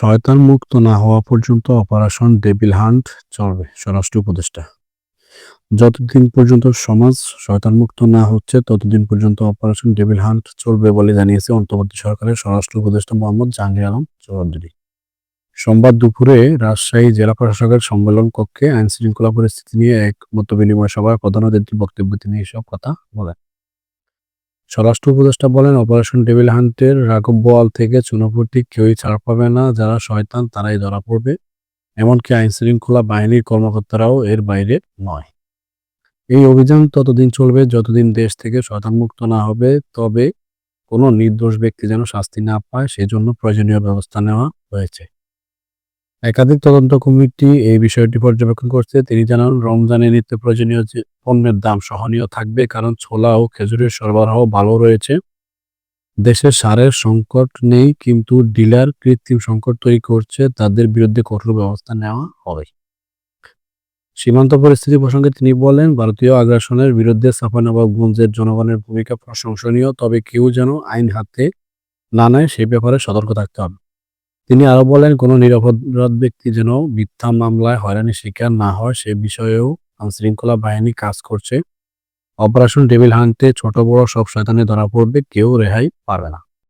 শয়তান মুক্ত না হওয়া পর্যন্ত অপারেশন ডেভিল হান্ট চলবে, স্বরাষ্ট্র উপদেষ্টা। যতদিন পর্যন্ত সমাজ শয়তান মুক্ত না হচ্ছে, ততদিন পর্যন্ত অপারেশন ডেভিল হান্ট চলবে বলে জানিয়েছে অন্তর্বর্তী সরকারের স্বরাষ্ট্র উপদেষ্টা মোহাম্মদ জাহাঙ্গীর আলম চৌধুরী। সোমবার দুপুরে রাজশাহী জেলা প্রশাসকের সম্মেলন কক্ষে আইন শৃঙ্খলা পরিস্থিতি নিয়ে এক মত বিনিময় সভায় প্রধান অতিথির বক্তব্যে তিনি এসব কথা বলেন। স্বরাষ্ট্র উপদেষ্টা বলেন, অপারেশন ডেভিল হান্টের রাঘব বোয়াল থেকে চুনাপুরটি কেউই ছাড় পাবে না, যারা শয়তান তারাই ধরা পড়বে। এমনকি আইন শৃঙ্খলা বাহিনীর কর্মকর্তারাও এর বাইরে নয়। এই অভিযান ততদিন চলবে, যতদিন দেশ থেকে শয়তান মুক্ত না হবে, তবে কোনো নির্দোষ ব্যক্তি যেন শাস্তি না পায়, সেজন্য প্রয়োজনীয় ব্যবস্থা নেওয়া হয়েছে। একাধিক তদন্ত কমিটি এই বিষয়টি পর্যবেক্ষণ করছে। তিনি জানান, রমজানে নিত্য প্রয়োজনীয় যে পণ্যের দাম সহনীয় থাকবে, কারণ ছোলা ও খেজুরের সরবরাহ ভালো রয়েছে। দেশে সারের সংকট নেই, কিন্তু ডিলার কৃত্রিম সংকট তৈরি করছে, তাদের বিরুদ্ধে কঠোর ব্যবস্থা নেওয়া হবে সীমান্ত পরিস্থিতি প্রসঙ্গে তিনি বলেন, ভারতীয় আগ্রাসনের বিরুদ্ধে সাফানবাবগঞ্জের জনগণের ভূমিকা প্রশংসনীয়, তবে কেউ যেন আইন হাতে না নেয়, সে ব্যাপারে সতর্ক থাকতে হবে। তিনি আরও বলেন, কোন নিরাপরাধ ব্যক্তি যেন মিথ্যা মামলায় হয়রানির শিকার না হয়, সে বিষয়েও আইনশৃঙ্খলা বাহিনী কাজ করছে। অপারেশন টেবিল হান্টে ছোট বড় সব শয়তানে ধরা পড়বে, কেউ রেহাই পাবে না।